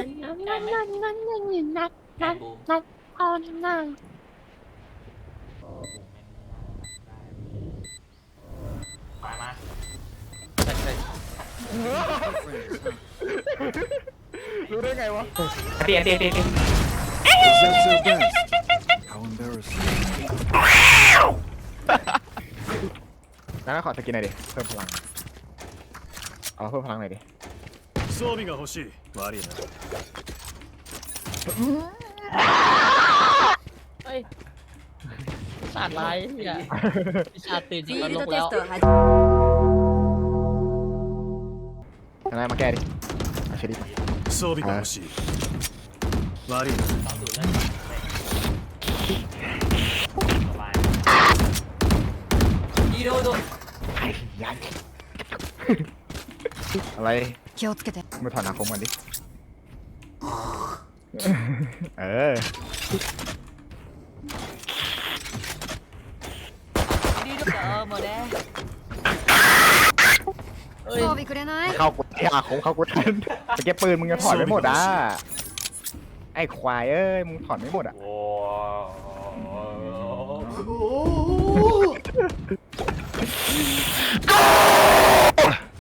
นั่นนั่นนั่นนั่นนั่นนั่นนัดแกนันดบูมนัดตอนนั่งโอ้โหแม่งได้มามาใช่ใช่รู้ได้ไงวะเตียนเตียนเตียนเตียน That's their best. How embarrassing. งั้นขอสกินหน่อยดิ เพิ่มพลัง เอาเพิ่มพลังหน่อยดิ 装備が欲しい。悪いな。 เฮ้ยศาสตร์ร้ายเนี่ยวิชาตื่น フ จาก ィ น ール ร ド ก テ แล้ว ストを始 อะไรมาแก้ดิเอาเชอรี่มา 装備が欲しい。悪いな。 ต้องดูดเลือดก่อนสบายอีโดโด ไอ้ยันอะไร 気をつけて มาถอดหนังคมกันดิ เออ ดีด้วยเหรอโมเดลเฮ้ย 装備くれない เข้ากูไอ้อาคมเข้ากูทันแต่แกปืนมึงจะถอดไม่หมดอ่ะ ไอ้ควายเอ้ย มึงถอดไม่หมดอ่ะ โอ้โห